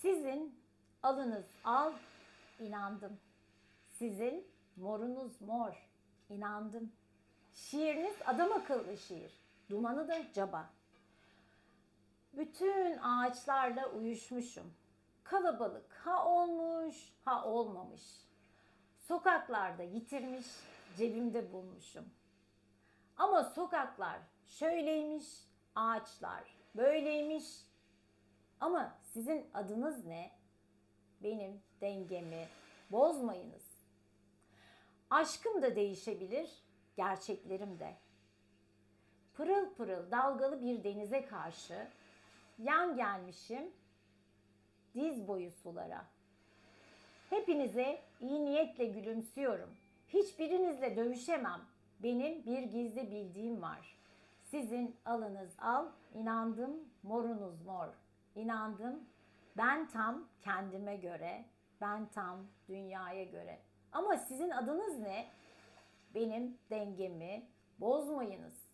Sizin alınız al, inandım. Sizin morunuz mor, inandım. Şiiriniz adam akıllı şiir, dumanı da caba. Bütün ağaçlarla uyuşmuşum. Kalabalık ha olmuş ha olmamış. Sokaklarda yitirmiş, cebimde bulmuşum. Ama sokaklar şöyleymiş, ağaçlar böyleymiş. Ama sizin adınız ne? Benim dengemi bozmayınız. Aşkım da değişebilir, gerçeklerim de. Pırıl pırıl dalgalı bir denize karşı yan gelmişim diz boyu sulara. Hepinize iyi niyetle gülümsüyorum. Hiçbirinizle dövüşemem. Benim bir gizli bildiğim var. Sizin alınız al, inandım morunuz mor. İnandım ben tam kendime göre, ben tam dünyaya göre. Ama sizin adınız ne? Benim dengemi bozmayınız.